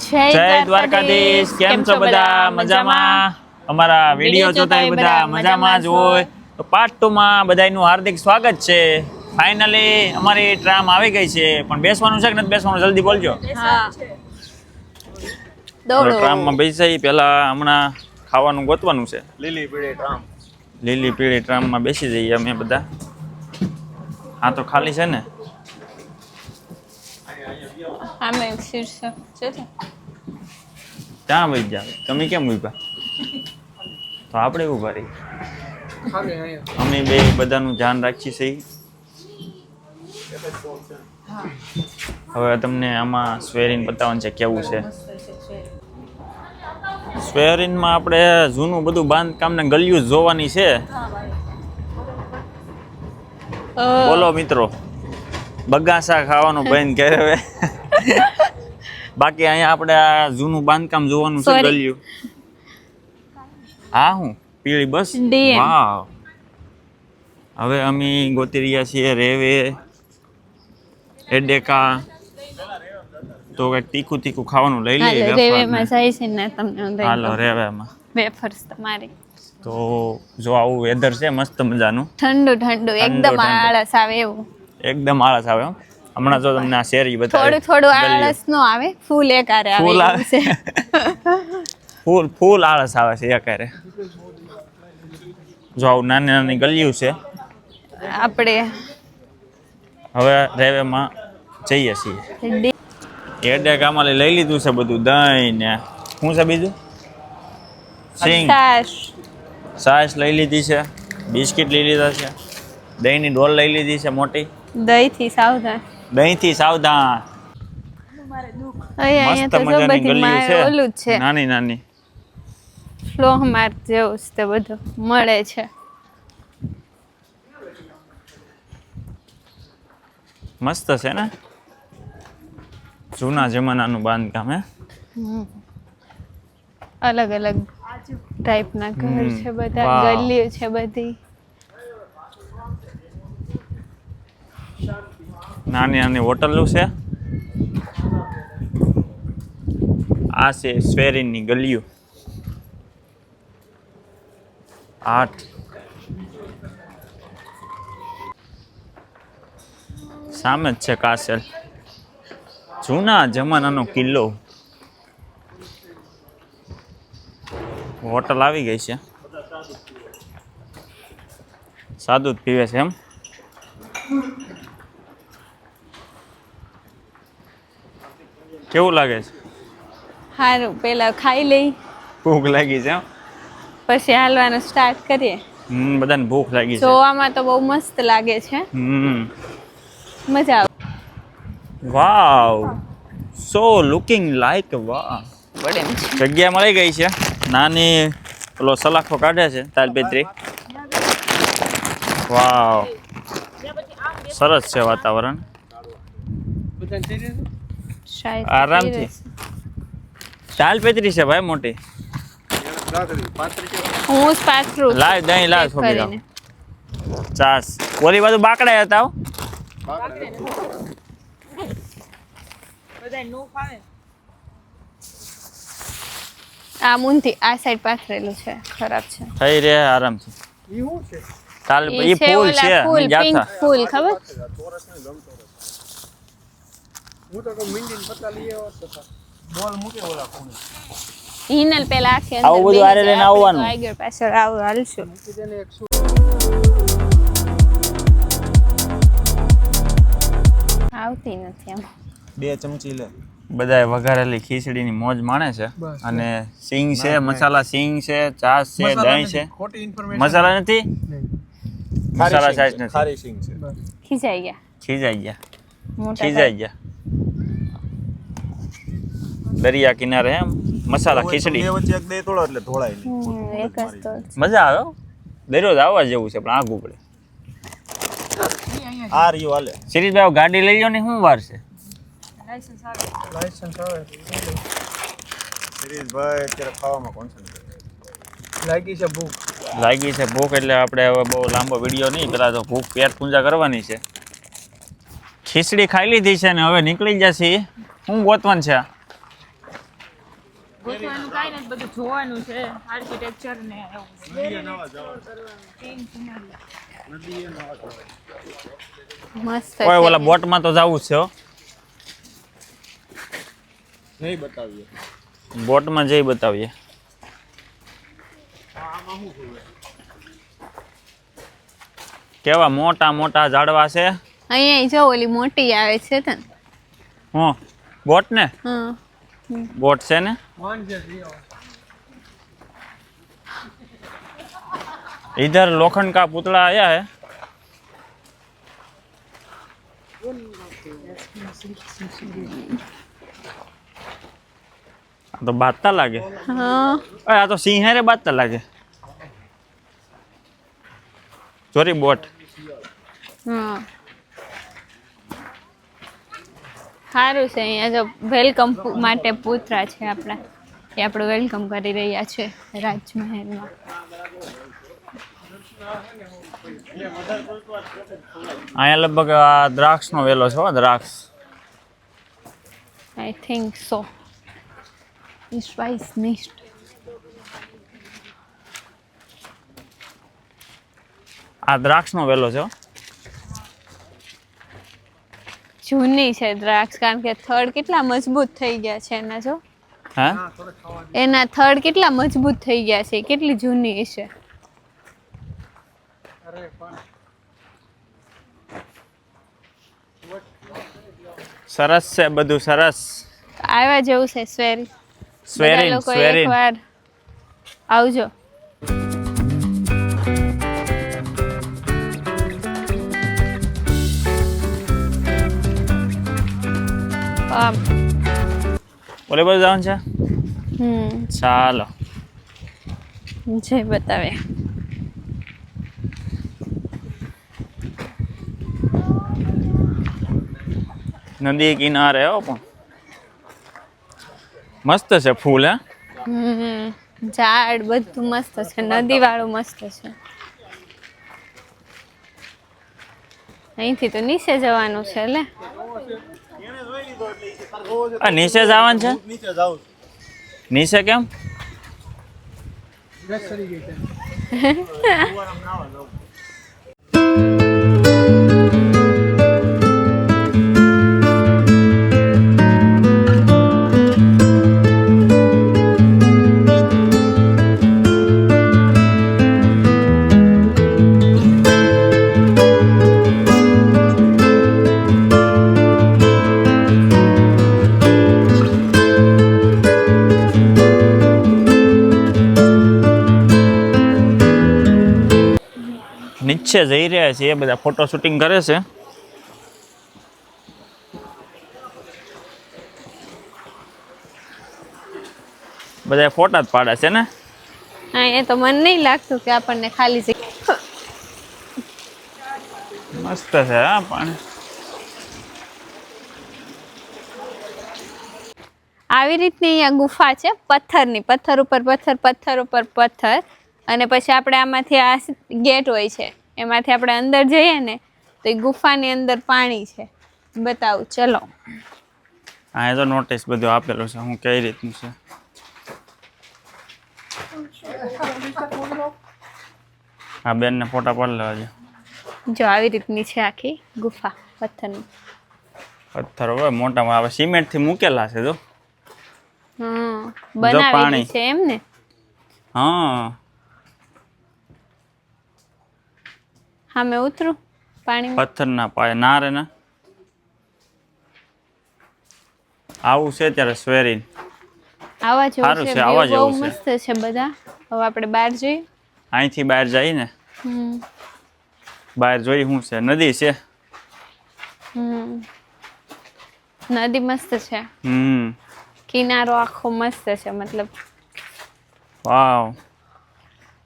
જય દ્વારકાધીશ. કેમ છો બધા? મજામાં? અમારા વીડિયો જોતા બધા મજામાં જ હોય. તો પાર્ટ ટુ માં બધાનું હાર્દિક સ્વાગત છે. ફાઇનલી અમારી ટ્રામ આવી ગઈ છે. પણ બેસવાનું છે કે નથી બેસવાનું? જલ્દી બોલજો. ટ્રામમાં બેસાઈ પહેલા હમણાં ખાવાનું ગોતવાનું છે. લીલી પીળી ટ્રામ લીલી પીળી ટ્રામમાં બેસી જઈએ અમે બધા. હા તો ખાલી છે ને? એક શીર્ષક છે ને ત્યાં વહી જા. તમે કેમ ઊભા તો આપણે ઊભા રહી અમે બે બધાનું ધ્યાન રાખીએ છીએ. હવે તમને આમાં સ્વેરિન બતાવવાનું છે કેવું છે? સ્વેરિનમાં આપણે જૂનું બધું બાંધકામ ને ગલિયું જોવાની છે. બોલો મિત્રો. બગાસા ખાવાનું બંધ કરે હવે. બાકી અહીંયા આપણે આ જૂનું બાંધકામ જોવાનું છે ગલ્યું. હા હું? પીળી બસ? વાવ. હવે અમે ગોતી રહ્યા છીએ રેવે એડેકા. તો કંઈક તીખું તીખું ખાવાનું લઈ લઈએ રેવેમાં જાય છે ને તમને હાલો રેવેમાં. વેફર્સ તમારી. તો જો આવું વેધર છે મસ્ત મજાનું. ઠંડુ ઠંડુ. એકદમ આળસ આવે એવું. એકદમ આળસ આવે હો. હમણાં જો તમને આ શેરી બતાવે. થોડું થોડું આળસ નો આવે ફૂલ એકારે આવે ફૂલ આવે છે. ફૂલ ફૂલ આળસ આવે છે એકારે. જો આવું નાની નાની ગલીઓ છે. આપણે હવે રેવેમાં જઈએ છીએ. એડે કામાલે લઈ લીધું છે બધું દહીં ને શું છે બીજું? સિંગ. છાશ લઈ લીધી છે બિસ્કિટ લઈ લીધા છે દહીંની ડોલ લઈ લીધી છે મોટી. દહીંથી સાવધાન. દહીંથી સાવધાન. મસ્ત અહીંયા તો જો મજાની બધી છે. ઓલું છે. નાની નાની. ફ્લોહ માર્ક જેવું જ તે બધું મળે છે. મસ્ત છે ને? જૂના જમાનાનું બાંધકામ હે? અલગ અલગ ટાઈપના ઘર છે બધા. ગલીઓ છે બધી. નાની નાની હોટલો છે. આ છે સ્વેરિનની ગલીઓ. આઠ. સામે જ છે કાસેલ. જૂના જમાનાનો કિલ્લો. હોટલ આવી ગઈ છે. સાદું પીવે છે એમ. કેવું લાગે છે? સારું પેલા ખાઈ લઈ. ભૂખ લાગી છે પછી હાલવાનું સ્ટાર્ટ કરીએ. હમ બધાને ભૂખ લાગી છે. જોવામાં તો બહુ મસ્ત લાગે છે. હમ. મજા આવે. વાવ. સો લુકિંગ લાઈક વાહ. જગ્યા મળી ગઈ છે. નાની પેલો સલાખો કાઢે છે તાલપેત્રી. વાવ. સરસ છે વાતાવરણ. શાયદ આરામથી. તાલપેત્રી છે ભાઈ મોટી હું જ પાથરું છું લાવ દહીં લાવ પેક છોકરી કરીને. ચાસ ઓલી બાજુ બાકડા હતા હો. આ મુંથી આ સાઈડ પાથરેલું છે ખરાબ છે। થઈ રહે આરામથી તાલ ઈ ઈ છે ફૂલ હિનલ પેલા આખી અંદર આવું બધું આરે લઈને આવવાનું. આપણે પાછળ આવું હાલશું. આવતી નથી આમ બે ચમચી લે. બધાએ વઘારેલી ખીચડીની મોજ માણે છે. અને સિંગ છે મસાલા સિંગ છે ચાસ છે દહીં છે. મસાલા નથી? મસાલા સાઈઝ નથી. ખારી સિંગ છે. ખીજાઈ ગયા. ખીજાઈ ગયા. ખીજાઈ ગયા. દરિયા કિનારે એમ મસાલા ખીચડી. મજા આવે દરરોજ આવવા જેવું છે પણ આગું પડે આ રહ્યું હાલે. શિરીષભાઈ ગાડી લઈ લો ને શું વાર છે? લાગી છે ભૂખ. લાગી છે ભૂખ એટલે આપણે હવે બહુ લાંબો વીડિયો નહીં પેલા તો ભૂખ પેટ પૂજા કરવાની છે. ખીચડી ખાઈ લીધી છે ને હવે નીકળી જશે શું ગોતવાનું છે આ? ગોતવાનું કાંઈ નથી બધું જોવાનું છે આર્કિટેક્ચર ને એવું Team scenery. મસ્ત કોઈ છે. ઓલા બોટમાં તો જવું જ છે હો નહીં બતાવીએ બોટમાં જઈ બતાવીએ કેવા મોટા મોટા ઝાડવા છે અહીંયા જો ઓલી મોટી આવે છે તને હું બોટ ને હા બોટ છે ને इधर लोखंड का पुतला आया है। तो बातता लागे। हाँ। आ तो सिंह है रे बातता लागे। सॉरी बोट। हाँ। સારું છે અહીંયા જો વેલકમ માટે પૂતરા છે આપણા. એ આપણું વેલકમ કરી રહ્યા છે રાજમહેલમાં. અહીંયા લગભગ આ દ્રાક્ષનો વેલો છે દ્રાક્ષ. આઈ થિંક સો Ich મિસ્ટ nicht. આ દ્રાક્ષનો વેલો છે હો. જૂની છે દ્રાક્ષ કારણ કે થડ કેટલા મજબૂત થઈ ગયા છે એના જો. હા? એના થડ કેટલા મજબૂત થઈ ગયા છે કેટલી જૂની છે. સરસ છે બધું સરસ. આવ્યા જેવું છે સ્વેરી. સ્વેરીન લોકો સ્વેરીન. આવજો. ઓલે બાજુ જવાનું છે? હમ. ચાલો. જય બતાવે. નદી કિનારે હો પણ. મસ્ત છે ફૂલ હે? હમ. ઝાડ બધું મસ્ત છે. નદી વાળું મસ્ત છે. અહીંથી તો નીચે જવાનું છે લે. આ નીચે જવાનું છે? નીચે જાવ નીચે કેમ? ગઈ નીચે જઈ રહ્યા છે એ બધા ફોટો શૂટિંગ કરે છે. બધા ફોટા જ પાડે છે ને? હા એ તો મને નહીં લાગતું કે આપણને ખાલી છે મસ્ત છે હા પાણી. આવી રીતની અહીંયા ગુફા છે પથ્થરની. પથ્થર ઉપર પથ્થર પથ્થર ઉપર પથ્થર. અને પછી આપણે આમાંથી આ ગેટ હોય છે. એમાંથી આપણે અંદર જઈએ ને તો એ ગુફાની અંદર પાણી છે. બતાવું ચલો. હા એ તો નોટિસ બધું આપેલું છે હું કઈ રીતનું છે? હા બેનને ફોટા પાડી લેવા છે જો આવી રીતની છે આખી ગુફા પથ્થરની. પથ્થર હવે મોટા હવે સિમેન્ટથી મૂકેલા છે જો. પાણી. બનાવેલી છે એમ ને હા. હા મેં ઉતરું પાણી પથ્થરના પાય ના રે ના. આવું છે ત્યારે સ્વેરીન આવા જેવું સારું છે છે, આવા view બહુ જેવું છે. મસ્ત છે. બધા. હવે આપણે બહાર જઈએ. અહીંથી બહાર જઈ ને. હમ. બહાર જોઈ શું છે? નદી છે. હમ. નદી મસ્ત છે. હમ. કિનારો આખો મસ્ત છે મતલબ. વાવ.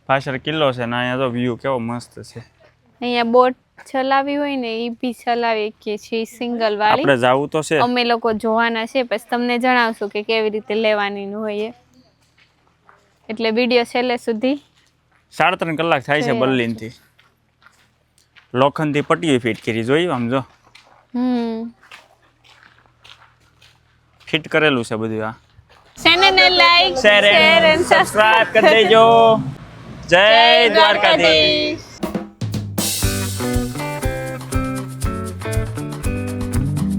પાછળ કિલ્લો છે ને અહીંયા તો વ્યૂ કેવો મસ્ત છે. અહીંયા બોટ ચલાવી હોય ને એ બી ચલાવી કે છે સિંગલ વાળી. આપણે જાવું તો છે. અમે લોકો જોવાના છે પછી તમને જણાવશું કે કેવી રીતે લેવાની હોય એટલે વીડિયો છેલ્લે સુધી સાડા ત્રણ કલાક થાય છે બર્લિનથી લોખંડથી પટ્ટીઓ ફિટ કરી જોયું આમ જો. હમ. ફિટ કરેલું છે બધું આ. ચેનલને લાઈક શેર એન્ડ સબસ્ક્રાઇબ કરી દેજો. જય દ્વારકાધીશ.